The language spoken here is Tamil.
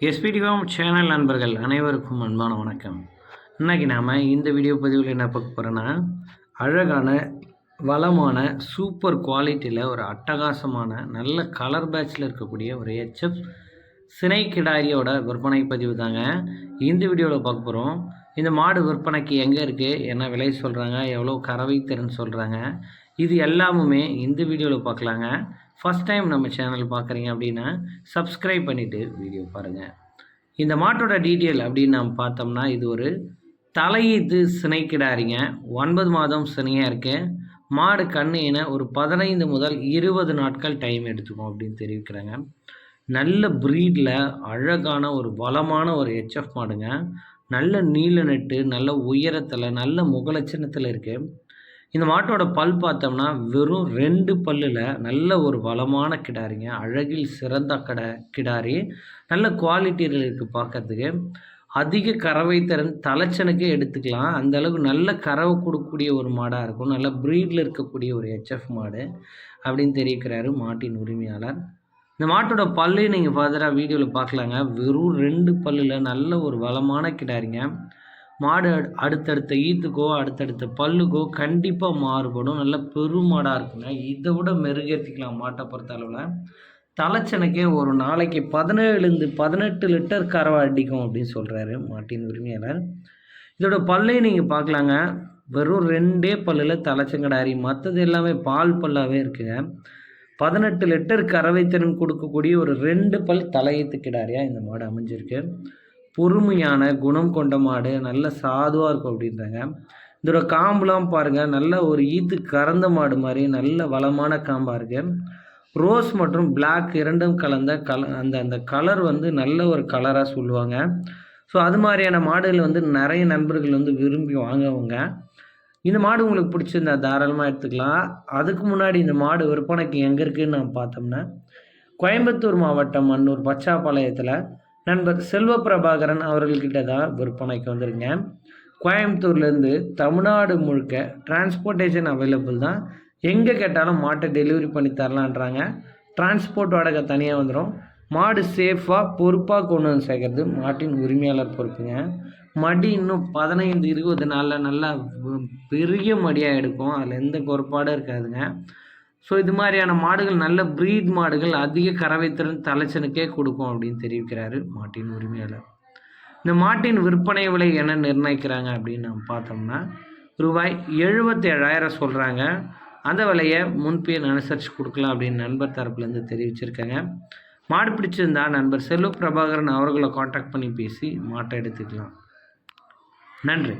எஸ்பிடிவாம் சேனல் நண்பர்கள் அனைவருக்கும் அன்பான வணக்கம். இன்றைக்கி நாம் இந்த வீடியோ பதிவில் என்ன பார்க்க போகிறோன்னா அழகான வளமான சூப்பர் குவாலிட்டியில் ஒரு அட்டகாசமான நல்ல கலர் பேட்சில் இருக்கக்கூடிய ஒரு ஹெச்எஃப் சினை கிடாரியோட விற்பனை பதிவு தாங்க. இந்த வீடியோவில் பார்க்க போகிறோம் இந்த மாடு விற்பனைக்கு எங்கே இருக்குது என்ன விலை சொல்கிறாங்க எவ்வளோ கறவை திறன் சொல்கிறாங்க இது எல்லாமுமே இந்த வீடியோவில் பார்க்கலாங்க ஃபஸ்ட் டைம் நம்ம சேனல் பார்க்குறீங்க அப்படின்னா சப்ஸ்கிரைப் பண்ணிவிட்டு வீடியோ பாருங்கள் இந்த மாட்டோட டீட்டெயில் அப்படின்னு நம்ம பார்த்தோம்னா இது ஒரு தலையீத்து சினை கிடாரிங்க ஒன்பது மாதம் சினையாக இருக்கு. மாடு கண்ணு ஒரு பதினைந்து முதல் இருபது நாட்கள் டைம் எடுத்துக்கும் அப்படின்னு தெரிவிக்கிறாங்க. நல்ல ப்ரீடில் அழகான ஒரு வளமான ஒரு ஹெச்எஃப் மாடுங்க. நல்ல நீல நெட்டு நல்ல உயரத்தில் நல்ல முகலட்சணத்தில் இருக்குது இந்த மாட்டோட பல் பார்த்தோம்னா வெறும் ரெண்டு பல்லில் நல்ல ஒரு வளமான கிடாரிங்க அழகில் சிறந்த கடை கிடாரி நல்ல குவாலிட்டியில் இருக்குது பார்க்கறதுக்கு. அதிக கறவை திறன் தலைச்சனுக்கே எடுத்துக்கலாம். அந்த அளவுக்கு நல்ல கறவை கொடுக்கக்கூடிய ஒரு மாடாக இருக்கும். நல்ல ப்ரீடில் இருக்கக்கூடிய ஒரு ஹெச்எஃப் மாடு அப்படின்னு தெரிவிக்கிறாரு மாட்டின் உரிமையாளர். இந்த மாட்டோட பல்லு நீங்கள் ஃபர்தராக வீடியோவில் பார்க்கலாங்க. வெறும் ரெண்டு பல்லில் நல்ல ஒரு வளமான கிடாரிங்க. மாடு அடுத்தடுத்த ஈத்துக்கோ அடுத்தடுத்த பல்லுக்கோ கண்டிப்பாக மாறுபடும். நல்ல பெருமாடாக இருக்குங்க. இதை விட மெருகேற்றிக்கலாம் மாட்டை பொறுத்த அளவில். தலைச்சனைக்கே ஒரு நாளைக்கு பதினேழுலேருந்து பதினெட்டு லிட்டர் கறவை அடிக்கும் அப்படின்னு சொல்கிறாரு மாட்டின் உரிமையாளர். இதோட பல்லையும் நீங்கள் பார்க்கலாங்க. வெறும் ரெண்டே பல்லில் தலைச்சங்கடாரி மற்றது எல்லாமே பால் பல்லாகவே இருக்குங்க. பதினெட்டு லிட்டர் கறவை திறன் கொடுக்கக்கூடிய ஒரு ரெண்டு பல் தலையீத்து கிடாரியாக இந்த மாடு அமைஞ்சிருக்கு. பொறுமையான குணம் கொண்ட மாடு நல்ல சாதுவாக இருக்கும் அப்படின்றாங்க. இதோட காம்புலாம் பாருங்கள் நல்ல ஒரு ஈத்து கறந்த மாடு மாதிரி நல்ல வளமான காம்பாக இருக்குது ரோஸ் மற்றும் பிளாக் இரண்டும் கலந்த கல அந்த அந்த கலர் வந்து நல்ல ஒரு கலராக சொல்லுவாங்க. ஸோ அது மாதிரியான மாடுகள் வந்து நிறைய நண்பர்கள் வந்து விரும்பி வாங்குவாங்க. இந்த மாடு உங்களுக்கு பிடிச்சிருந்தா தாராளமாக எடுத்துக்கலாம். அதுக்கு முன்னாடி இந்த மாடு விற்பனைக்கு எங்கே இருக்குதுன்னு நம்ம பார்த்தோம்னா கோயம்புத்தூர் மாவட்டம் அன்னூர் பச்சாப்பாளையத்தில் நண்பர் செல்வ பிரபாகரன் அவர்கள்கிட்ட தான் விற்பனைக்கு வந்துருங்க கோயம்புத்தூர்லேருந்து தமிழ்நாடு முழுக்க டிரான்ஸ்போர்ட்டேஷன் அவைலபிள் தான். எங்கே கேட்டாலும் மாட்டை டெலிவரி பண்ணி தரலான்றாங்க. டிரான்ஸ்போர்ட் வாடகை தனியாக வந்துடும் மாடு சேஃபாக பொறுப்பாக கொண்டு வந்து சேர்க்கறது மாட்டின் உரிமையாளர் பொறுப்புங்க. மடி இன்னும் பதினைந்து இருபது நாளில் நல்லா பெரிய மடியாக எடுக்கும். அதில் எந்த குறைபாடும் இருக்காதுங்க. ஸோ இது மாதிரியான மாடுகள் நல்ல ப்ரீட் மாடுகள் அதிக கறவைத்திறன் தலைச்சனுக்கே கொடுக்கும் அப்படின்னு தெரிவிக்கிறாரு மாட்டின் உரிமையாளர். இந்த மாட்டின் விற்பனை விலை என்ன நிர்ணயிக்கிறாங்க அப்படின்னு நம்ம பார்த்தோம்னா ரூபாய் எழுபத்தி ஏழாயிரம் சொல்கிறாங்க அந்த விலையை முன்பின் அனுசரித்து கொடுக்கலாம் அப்படின்னு நண்பர் தரப்புலேருந்து தெரிவிச்சிருக்காங்க. மாடு பிடிச்சிருந்தா நண்பர் செல்வ பிரபாகரன் அவர்களை காண்டாக்ட் பண்ணி பேசி மாட்டை எடுத்துக்கலாம். நன்றி.